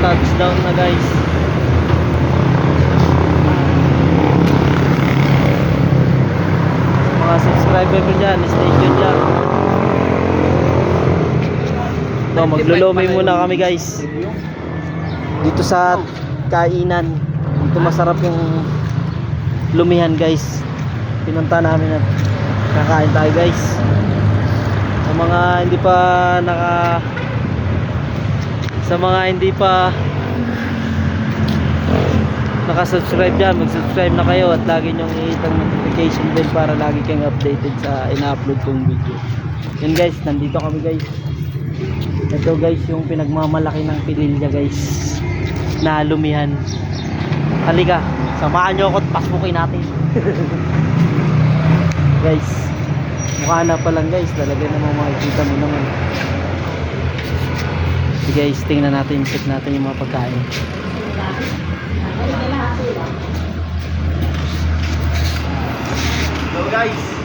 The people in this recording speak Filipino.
touchdown na guys. Mga subscriber ko dyan, stay tuned dyan. Ito, maglulumay muna kami guys. Dito sa kainan. Dito masarap yung lumihan guys. Pinunta namin at kakain tayo guys. Sa mga hindi pa naka sa mga hindi pa nakasubscribe dyan, mag-subscribe na kayo at lagi nyong i-hit ang notification bell para lagi kayong updated sa ina-upload kong video. Yun guys, nandito kami guys. Ito guys, yung pinagmamalaki ng pililya guys. Na lumihan. Halika, samahan nyo ako at pasbukin natin. guys, mukha na pa lang guys. Talaga namang makikita mo naman. So guys, tingnan natin, check natin yung mga pagkain. Hello guys.